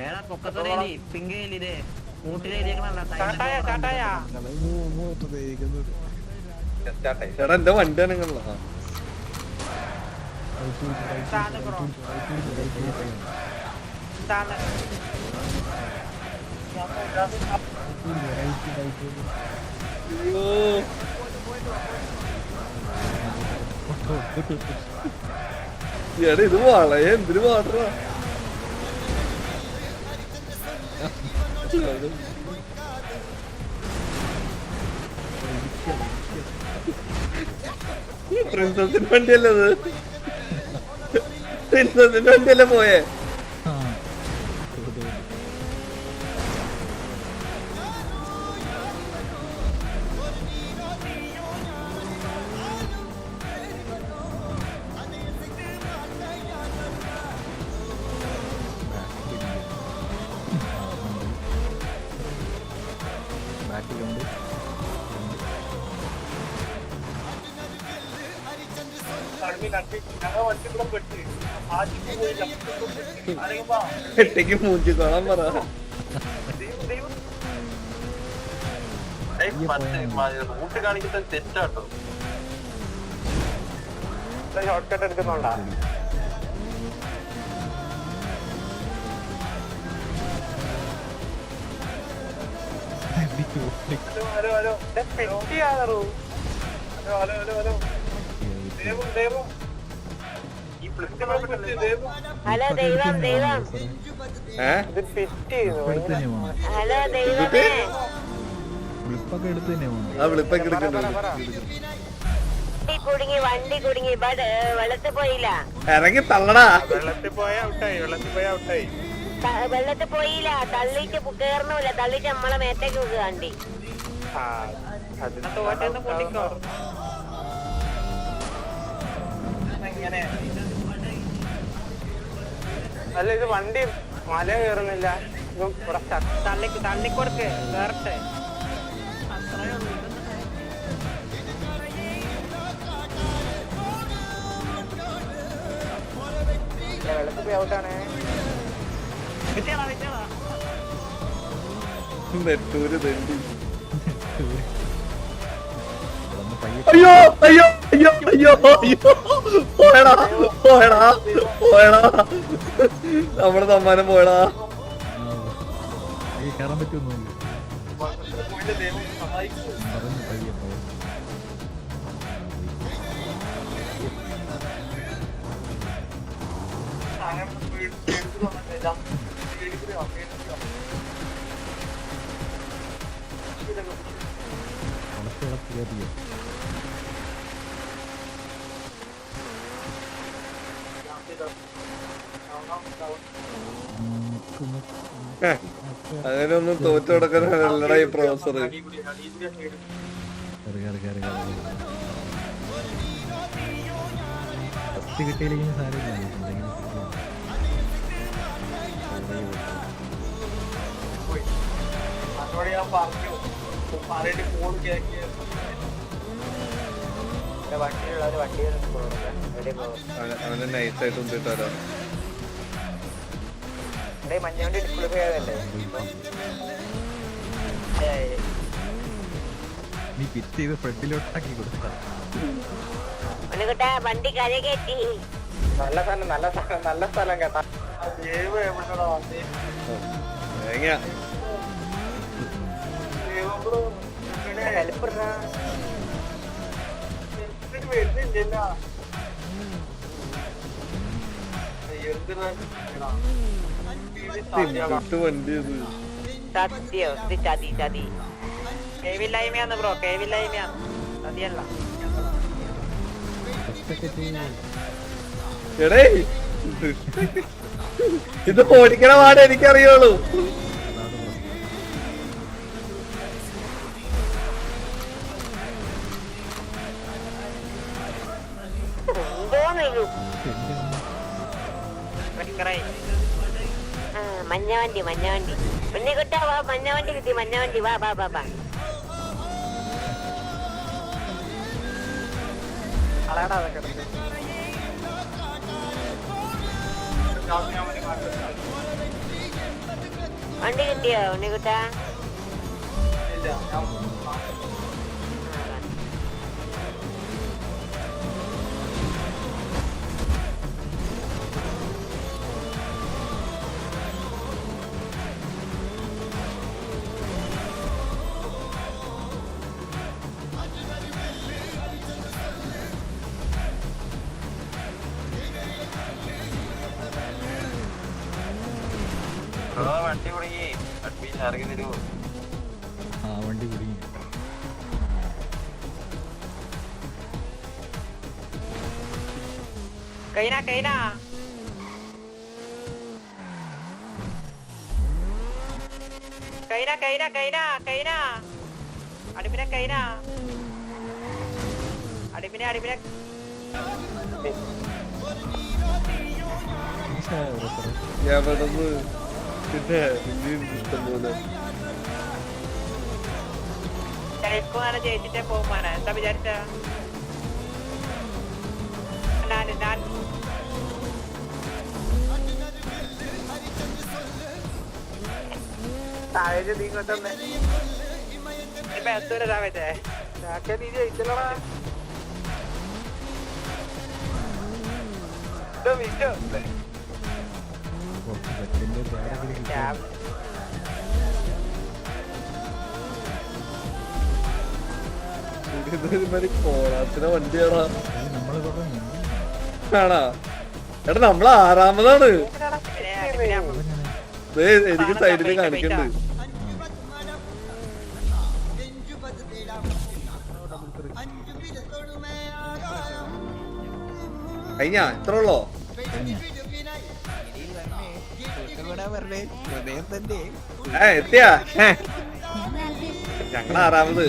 ഏടാ പൊക്കത്തോടെ പിങ്ക് എടാ എന്റെ വണ്ടി അനങ്ങണല്ലോ താന്ന് ബ്രോ. താന്ന് അയ്യോ. എടാ ഇത് വളയ എന്തിനു പാടാ പ്രിൻസസിന്റെ വണ്ടിയല്ലേ അത്? പ്രിൻസസിന്റെ വണ്ടിയല്ലേ പോയേ? എട്ടയ്ക്ക് മൂഞ്ചി കാണാൻ പറ. റൂട്ട് കാണിക്കുന്നത് തെറ്റാട്ടോ. Short cut എടുക്കുന്നുണ്ടാ? Hello hello hello. Hello hello hello hello. Hello ദൈവം ദൈവം ഇത് ഫിറ്റ് ചെയ്യുന്നു എടുത്ത് ഹലോ ദൈവമേ വണ്ടി കുടുങ്ങി വണ്ടി കുടുങ്ങി ബട് വെള്ളത്തിൽ പോയില്ല ഇറങ്ങി തള്ളടാ വെള്ളത്തിൽ പോയ ഔട്ടായി വെള്ളത്തിൽ പോയ ഔട്ടായി വെള്ളത്തിൽ പോയില്ല തള്ളിട്ട് കേറണമില്ല തള്ളിട്ട് നമ്മളെ മേത്തേക്ക് വെക്കുക അതിനകത്ത് ആ അത് പൊട്ടിക്കോ അല്ല ഇത് വണ്ടി മല കയറുന്നില്ല. ഇത് ഇവിടെ തള്ളി തള്ളിക്കൊടുക്ക് കയറട്ടെ വെള്ളത്തിൽ ഔട്ടാണ്. നെട്ടൂര് തെണ്ടി. ഇവിടുന്ന് പയ്യെ അയ്യോ അയ്യോ അയ്യോ അയ്യോ അയ്യോ. പോയടാ പോയടാ പോയടാ. നമ്മുടെ സമ്മാനം പോയടാ. കയറാൻ പറ്റുമൊന്നുമില്ല പറഞ്ഞു പയ്യെ പോകാം വളച്ച് അതിനൊന്നും തോറ്റു കൊടുക്കാനല്ലടാ ഈ പ്രൊഫസർ ഫസ്റ്റ് കിട്ടിയില്ലെങ്കിൽ സാരമില്ല. പറഞ്ഞു ഫോൺ കേൾക്കിയ വണ്ടിയുള്ളവര് വണ്ടി എവിടെ പോകും അവന് നൈസായിട്ട് ഉണ്ടിട്ടാലോ മഞ്ഞ വണ്ടി ഡിസ്പ്ലേ ചെയ്തല്ലേ നീ പിറ്റ് ചെയ്ത് ഫ്രണ്ടിലോട്ടാക്കി കൊടുത്താ വണ്ടി കര കയറ്റി നല്ല സ്ഥലം നല്ല സ്ഥലം നല്ല സ്ഥലം കേട്ടാ. ദൈവം എവിടെടാ വന്നേ? തേങ്ങ ദൈവം ബ്രോ ഹെൽപ്പ് എന്നിട്ട് വരുന്നില്ല വണ്ടി ഇത്. സത്യോ ഇത് ചതി ചതി കേവില്ലായ്മയാന്ന് ബ്രോ എടേ. ഇത് ഓടിക്കണ പാടെ എനിക്കറിയുള്ളൂ. ആ മഞ്ഞ വണ്ടി മഞ്ഞ വണ്ടി മഞ്ഞക്കുട്ടാ വാ മഞ്ഞ വണ്ടി കിട്ടി മഞ്ഞ വണ്ടി വാ വാ വാ വാ. കളയടാ അതൊക്കെ വണ്ടി കിട്ടിയോ ഉണ്ണിക്കുട്ടാ വണ്ടി കുടുങ്ങി. അഡ്മിഷൻ ഇറങ്ങി തരുമോ ആ വണ്ടി കുടുങ്ങി. കൈനാ കൈനാ. കൈന കൈന കൈന കൈന. അടുപ്പിനെ കൈന. അടുപ്പിനെ അടുപ്പിനെ. എവിടെന്ന്? പിന്നെ പിന്നെയും ഇഷ്ടം പോലെ ചിലപ്പോഴാണ് ജയിച്ചിട്ടേ പോകുമാന എന്താ വിചാരിച്ച ഞാൻ ഞാൻ താഴെ നീ കൊണ്ടുവന്നേ ഇപ്പൊ എന്തോരം താഴെ നീ ജയിച്ചല്ലോടാ ഇതോ വിറ്റോ ആണാ? എടാ നമ്മൾ ആറാമതാണ്. എനിക്ക് സൈഡിൽ കാണിക്കണ്ട്. കഴിഞ്ഞ ഇത്ര ഉള്ളോ? ഏ എത്തിയാ. ഞങ്ങൾ ആറാമത്